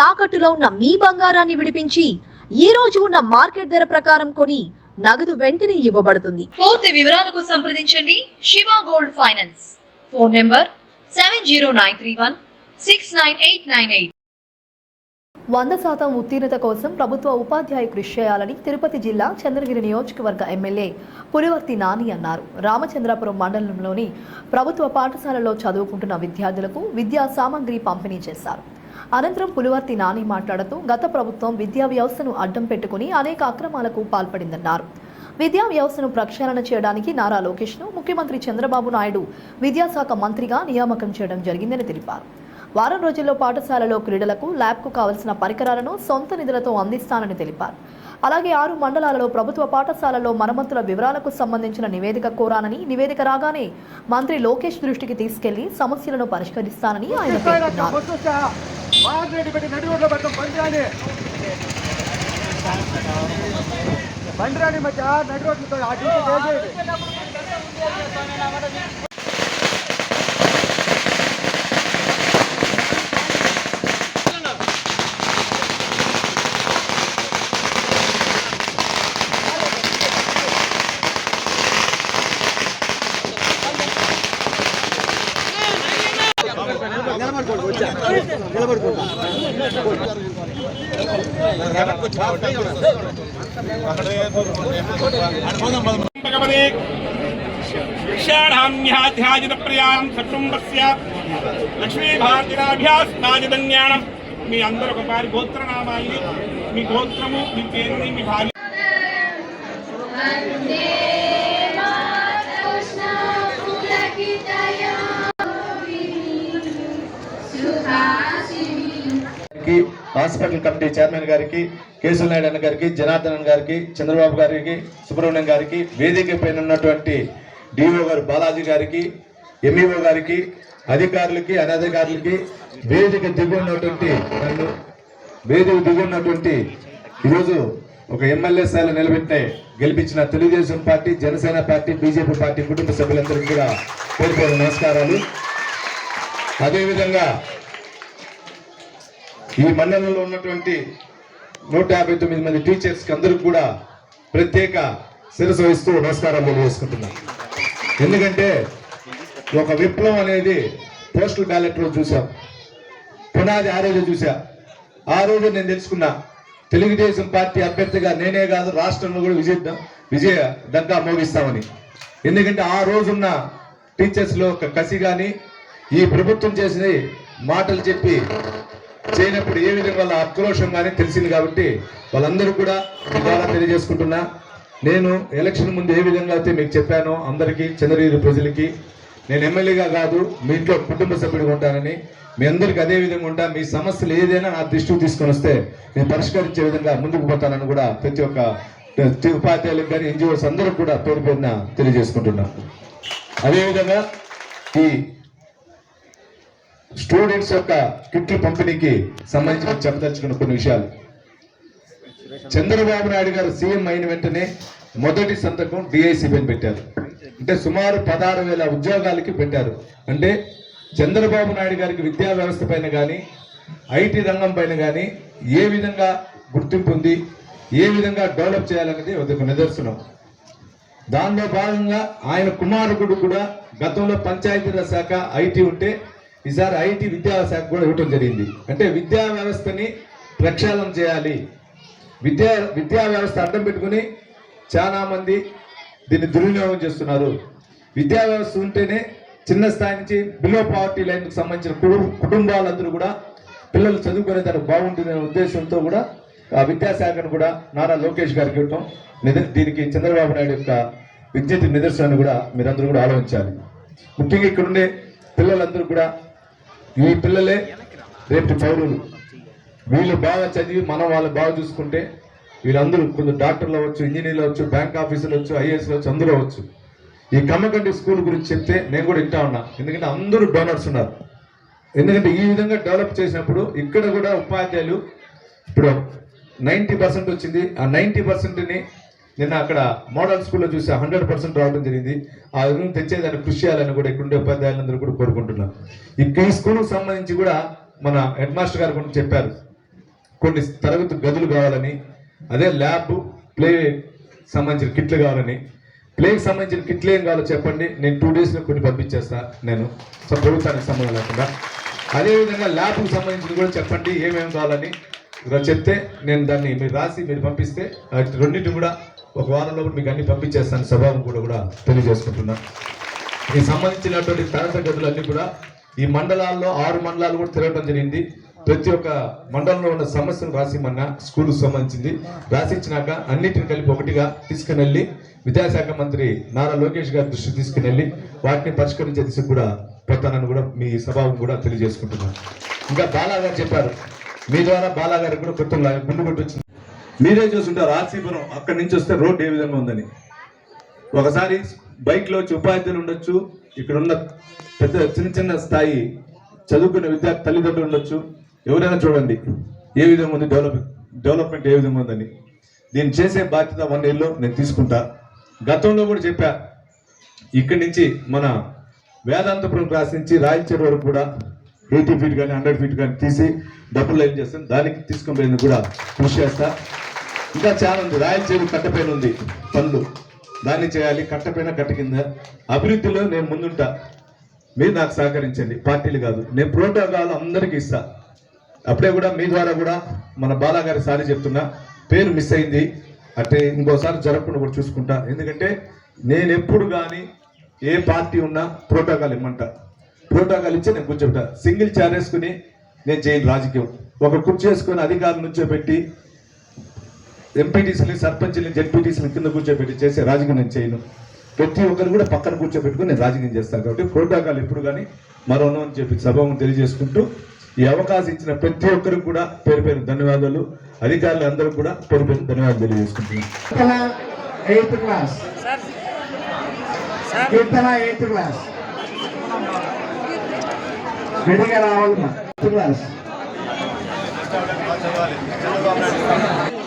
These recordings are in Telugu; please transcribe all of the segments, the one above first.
తాకట్టులో ఉన్న మీ బంగారాన్ని విడిపించి ఈ రోజు ఉన్న మార్కెట్ ధర ప్రకారం కొని నగదు వెంటనే ఇవ్వబడుతుంది. పూర్తి వివరాలకు సంప్రదించండి. Shiva gold finance. Phone number seven zero nine three one six nine eight nine eight. వంద శాతం ఉత్తీర్ణత కోసం ప్రభుత్వ ఉపాధ్యాయ కృషి చేయాలని తిరుపతి జిల్లా చంద్రగిరి నియోజకవర్గ ఎమ్మెల్యే పులివర్తి నాని అన్నారు. రామచంద్రాపురం మండలంలోని ప్రభుత్వ పాఠశాలలో చదువుకుంటున్న విద్యార్థులకు విద్యా సామాగ్రి పంపిణీ చేశారు. అనంతరం పులివర్తి నాని మాట్లాడుతూ గత ప్రభుత్వం విద్యా వ్యవస్థను అడ్డం పెట్టుకుని అనేక అక్రమాలకు పాల్పడిందన్నారు. విద్యా వ్యవస్థను ప్రక్షాళన చేయడానికి నారా లోకేష్ను ముఖ్యమంత్రి చంద్రబాబు నాయుడు విద్యాశాఖ మంత్రిగా నియామకం చేయడం జరిగిందని తెలిపారు. వారం రోజుల్లో పాఠశాలలో క్రీడలకు ల్యాబ్కు కావలసిన పరికరాలను సొంత నిధులతో అందిస్తానని తెలిపారు. అలాగే ఆరు మండలాలలో ప్రభుత్వ పాఠశాలలో మరమ్మతుల వివరాలకు సంబంధించిన నివేదిక కోరానని నివేదిక రాగానే మంత్రి లోకేష్ దృష్టికి తీసుకెళ్ళి సమస్యలను పరిష్కరిస్తానని ఆయన పేర్కొన్నారు. மார்க்கெட்டுப்பட்டி நடுவில் பக்கம் பஞ்சாலி பண்றாணி மச்சா நடுவில் அடிச்சு విషాఢాన్యాధ్యాజితప్రియాం సకుటుంబస్య లక్ష్మీభారతిరాభ్యాస్తాజిదన్యాణం మీ అందరూ ఒక వారి గోత్రనామాన్ని మీ గోత్రము మీ పేరుని మీ భార్య గారికి హాస్పిటల్ కమిటీ చైర్మన్ గారికి కేశవ నాయుడు అన్న గారికి జనార్దన్ గారికి చంద్రబాబు గారికి సుబ్రహ్మణ్యం గారికి వేదిక పైన ఉన్నటువంటి డిఓ గారు బాలాజీ గారికి ఎంఈఓ గారికి అధికారులకి అనధికారులకి వేదిక దిగి ఉన్నటువంటి నన్ను వేదిక దిగు ఉన్నటువంటి ఈరోజు ఒక ఎమ్మెల్యే స్థాయిలో నిలబెట్టే గెలిపించిన Telugu Desam party Janasena party BJP party కుటుంబ సభ్యులందరికీ కూడా పేరు పేరు నమస్కారాలు. అదేవిధంగా ఈ మండలంలో ఉన్నటువంటి నూట యాభై తొమ్మిది మంది టీచర్స్కి అందరికి కూడా ప్రత్యేక శిరస వహిస్తూ నమస్కారం తెలియజేసుకుంటున్నా. ఎందుకంటే ఒక విప్లవం అనేది పోస్టల్ బ్యాలెట్లో చూసాం పునాది ఆ రోజు చూసా ఆ రోజు నేను తెలుసుకున్నా. తెలుగుదేశం పార్టీ అభ్యర్థిగా నేనే కాదు రాష్ట్రంలో కూడా విజయ విజయ డంకా మోగిస్తామని. ఎందుకంటే ఆ రోజున్న టీచర్స్లో ఒక కసి కానీ ఈ ప్రభుత్వం చేసిన మాటలు చెప్పి చేయనప్పుడు ఏ విధంగా వాళ్ళ ఆక్రోషం కానీ తెలిసింది కాబట్టి వాళ్ళందరూ కూడా ద్వారా తెలియజేసుకుంటున్నా. నేను ఎలక్షన్ ముందు ఏ విధంగా అయితే మీకు చెప్పానో అందరికీ చంద్రగిరి ప్రజలకి నేను ఎమ్మెల్యేగా కాదు మీ ఇంట్లో కుటుంబ సభ్యుడిగా ఉంటానని మీ అందరికి అదే విధంగా ఉంటా మీ సమస్యలు ఏదైనా నా దృష్టికి తీసుకొని వస్తే నేను పరిష్కరించే విధంగా ముందుకు పోతానని కూడా ప్రతి ఒక్క ఉపాధ్యాయులకు కానీ ఎన్జిఓస్ అందరూ కూడా పేరు పేరున తెలియజేసుకుంటున్నాను అదేవిధంగా ఈ స్టూడెంట్స్ యొక్క కిట్ల పంపిణీకి సంబంధించి చెప్పదలుచుకున్న కొన్ని విషయాలు. చంద్రబాబు నాయుడు గారు సీఎం అయిన వెంటనే మొదటి సంతకం డిఐసిబిని పెట్టారు. అంటే సుమారు పదహారు వేల ఉద్యోగాలకి పెట్టారు. అంటే చంద్రబాబు నాయుడు గారికి విద్యా వ్యవస్థ పైన కానీ ఐటీ రంగం పైన కానీ ఏ విధంగా గుర్తింపు ఉంది ఏ విధంగా డెవలప్ చేయాలనేది ఒక నిదర్శనం. దానిలో భాగంగా ఆయన కుమారుడు కూడా గతంలో పంచాయతీరాజ్ శాఖ ఐటీ ఉంటే ఈసారి ఐటీ విద్యాశాఖ కూడా ఇవ్వటం జరిగింది. అంటే విద్యా వ్యవస్థని ప్రక్షాళన చేయాలి. విద్యా విద్యా వ్యవస్థ అడ్డం పెట్టుకుని చాలా మంది దీన్ని దుర్వినియోగం చేస్తున్నారు. విద్యా వ్యవస్థ ఉంటేనే చిన్న స్థాయి నుంచి బిలో పావర్టీ లైన్కి సంబంధించిన కుటుంబ కుటుంబాలందరూ కూడా పిల్లలు చదువుకునే దానికి బాగుంటుందనే ఉద్దేశంతో కూడా ఆ విద్యాశాఖను కూడా నారా లోకేష్ గారికి ఇవ్వటం దీనికి చంద్రబాబు నాయుడు యొక్క విద్యుత్ నిదర్శనాన్ని కూడా మీరందరూ కూడా ఆలోచించాలి. ముఖ్యంగా ఇక్కడ ఉండే పిల్లలందరూ కూడా ఈ పిల్లలే రేపు పౌరులు వీళ్ళు బాగా చదివి మనం వాళ్ళు బాగా చూసుకుంటే వీళ్ళందరూ కొంచెం డాక్టర్లు అవ్వచ్చు ఇంజనీర్లు అవ్వచ్చు బ్యాంక్ ఆఫీసర్లు వచ్చు ఐఏఎస్లు వచ్చు అందరూ అవ్వచ్చు. ఈ కమ్మకంటి స్కూల్ గురించి చెప్తే నేను కూడా వింటా ఉన్నా. ఎందుకంటే అందరూ డోనర్స్ ఉన్నారు. ఎందుకంటే ఈ విధంగా డెవలప్ చేసినప్పుడు ఇక్కడ కూడా ఉపాధ్యాయులు ఇప్పుడు నైంటీ పర్సెంట్ వచ్చింది. ఆ నైంటీ పర్సెంట్ని నిన్న అక్కడ మోడల్ స్కూల్లో చూసి హండ్రెడ్ పర్సెంట్ రావడం జరిగింది. ఆ విధంగా తెచ్చేదాన్ని కృషి చేయాలని కూడా ఇక్కడ ఉండే ఉపాధ్యాయులందరూ కూడా కోరుకుంటున్నాం ఈ స్కూల్కి సంబంధించి కూడా మన హెడ్ మాస్టర్ గారు కొన్ని చెప్పారు. కొన్ని తరగతి గదులు కావాలని అదే ల్యాబ్ ప్లే సంబంధించిన కిట్లు కావాలని. ప్లేకి సంబంధించిన కిట్లు ఏం కావాలో చెప్పండి. నేను టూ డేస్లో కొన్ని పంపించేస్తా నేను. సో ప్రభుత్వానికి సంబంధం లేకుండా. అదేవిధంగా ల్యాబ్కి సంబంధించిన కూడా చెప్పండి. ఏమేమి కావాలని ఇలా చెప్తే నేను దాన్ని మీరు రాసి మీరు పంపిస్తే రెండింటిని కూడా ఒక వారంలో మీకు అన్ని పంపించేస్తాను. స్వభావం కూడా కూడా తెలియజేసుకుంటున్నా. ఈ సంబంధించినటువంటి తరగతి గదులన్నీ కూడా ఈ మండలాల్లో ఆరు మండలాలు కూడా తిరగడం జరిగింది. ప్రతి ఒక్క మండలంలో ఉన్న సమస్యను రాసిమన్నా స్కూల్కి సంబంధించింది. రాసిచ్చినాక అన్నిటిని కలిపి ఒకటిగా తీసుకుని వెళ్ళి విద్యాశాఖ మంత్రి నారా లోకేష్ గారి దృష్టికి తీసుకుని వెళ్ళి వాటిని పరిష్కరించే దిశకు కూడా పెడతానని కూడా మీ సభావం కూడా తెలియజేసుకుంటున్నాను ఇంకా బాలా గారు చెప్పారు. మీ ద్వారా బాలా గారికి కూడా కొత్త గుండు కొట్టి వచ్చింది మీరే చూస్తుంటారు ఆర్సీపురం అక్కడి నుంచి వస్తే రోడ్డు ఏ విధంగా ఉందని. ఒకసారి బైక్లో వచ్చి ఉపాధ్యాయులు ఉండొచ్చు ఇక్కడ ఉన్న పెద్ద చిన్న చిన్న స్థాయి చదువుకున్న విద్యార్థి తల్లిదండ్రులు ఉండొచ్చు. ఎవరైనా చూడండి ఏ విధంగా ఉంది డెవలప్ డెవలప్మెంట్ ఏ విధంగా ఉందని. దీన్ని చేసే బాధ్యత వన్ ఇయర్లో నేను తీసుకుంటా. గతంలో కూడా చెప్పా ఇక్కడి నుంచి మన వేదాంతపురం క్లాస్ నుంచి రాయచూరు వరకు కూడా ఎయిటీ ఫీట్ కానీ హండ్రెడ్ ఫీట్ కానీ తీసి డబ్బులు లైన్ చేస్తాను. దానికి తీసుకుని కూడా కృషి చేస్తా. ఇంకా చాలా ఉంది. రాయలసీమ కట్టపైన ఉంది పనులు దాన్ని చేయాలి. కట్టపైన కట్ట కింద. అభివృద్ధిలో నేను ముందుంటా. మీరు నాకు సహకరించండి. పార్టీలు కాదు. నేను ప్రోటోకాల్ అందరికీ ఇస్తా. అప్పుడే కూడా మీ ద్వారా కూడా మన బాలాగారి సారి చెప్తున్నా. పేరు మిస్ అయింది. అంటే ఇంకోసారి జరగకుండా కూడా చూసుకుంటా. ఎందుకంటే నేను ఎప్పుడు కానీ ఏ పార్టీ ఉన్నా ప్రోటోకాల్ ఇమ్మంటా. ప్రోటోకాల్ ఇచ్చి నేను కూర్చోబెట్టా. సింగిల్ చైర్ వేసుకుని నేను చేయను రాజకీయం. ఒక కుర్చీ వేసుకొని అధికారం నుంచో పెట్టి ఎంపీటీసీని సర్పంచ్ని జెడ్పీటీసీని కింద కూర్చోబెట్టి చేసే రాజకీయం నేను చేయను. ప్రతి ఒక్కరు కూడా పక్కన కూర్చోబెట్టుకుని నేను రాజకీయం చేస్తాను కాబట్టి ప్రోటోకాల్ ఎప్పుడు కానీ మరోనో అని చెప్పి సభను తెలియజేసుకుంటూ ఈ అవకాశం ఇచ్చిన ప్రతి ఒక్కరికి కూడా పేరు పేరు ధన్యవాదాలు. అధికారులు అందరూ కూడా పేరు పేరు ధన్యవాదాలు తెలియజేసుకుంటున్నాను. Eighth class. Keerthana eighth class. రెడీగా రావాలమ్మా. Eighth class.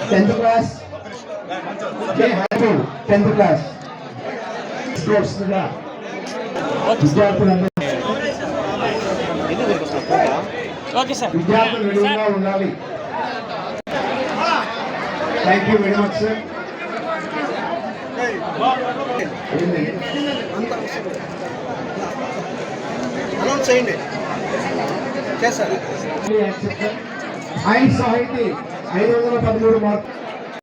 Tenth class. Tenth class. విద్యార్థులందరూ ఓకే సార్. విద్యార్థులు విడుదల ఉండాలి. Thank you very much sir announce చేయండి. చేస్తారు సాహితీ ఐదు వందల పదమూడు మార్క్